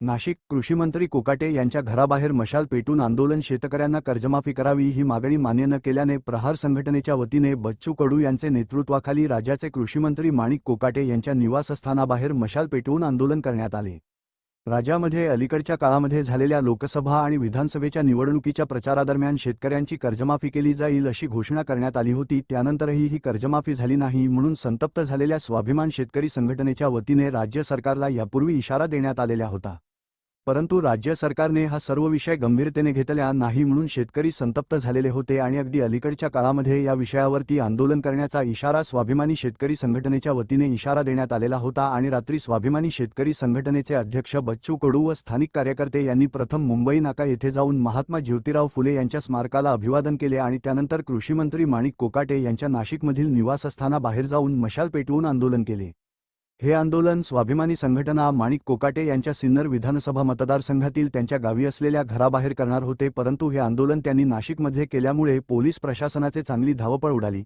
नाशिक कृषीमंत्री कोकाटे यांच्या घराबाहेर मशाल पेटून आंदोलन शेतकऱ्यांना कर्जमाफी करावी ही मागणी मान्य न केल्याने प्रहार संघटनेच्या वतीने बच्चू कडू यांचे नेतृत्वाखाली राज्याचे कृषीमंत्री माणिक कोकाटे यांच्या निवासस्थानाबाहेर मशाल पेटवून आंदोलन करण्यात आले. राज्यामध्ये अलीकडच्या काळामध्ये झालेल्या लोकसभा आणि विधानसभेच्या निवडणुकीच्या प्रचारादरम्यान शेतकऱ्यांची कर्जमाफी केली जाईल अशी घोषणा करण्यात आली होती त्यानंतरही ही कर्जमाफी झाली नाही म्हणून संतप्त झालेल्या स्वाभिमान शेतकरी संघटनेच्या वतीने राज्य सरकारला यापूर्वी इशारा देण्यात आलेला होता. परंतु राज्य सरकारने हा सर्व विषय गंभीरतेने घेतला नाही म्हणून शेतकरी संतप्त झालेले होते आणि अगदी अलीकडच्या काळामध्ये या विषयावरती आंदोलन करण्याचा इशारा स्वाभिमानी शेतकरी संघटनेच्या वतीने इशारा देण्यात आलेला होता आणि रात्री स्वाभिमानी शेतकरी संघटनेचे अध्यक्ष बच्चू कडू व स्थानिक कार्यकर्ते यांनी प्रथम मुंबई नाका येथे जाऊन महात्मा ज्योतिराव फुले यांच्या स्मारकाला अभिवादन केले आणि त्यानंतर कृषीमंत्री माणिक कोकाटे यांच्या नाशिकमधील निवासस्थानाबाहेर जाऊन मशाल पेटवून आंदोलन केले. हे आंदोलन स्वाभिमानी संघटना माणिक कोकाटे यांच्या सिन्नर विधानसभा मतदारसंघातील त्यांच्या गावी असलेल्या घराबाहेर करणार होते परंतु हे आंदोलन त्यांनी नाशिकमध्ये केल्यामुळे पोलीस प्रशासनाचे चांगली धावपळ उडाली.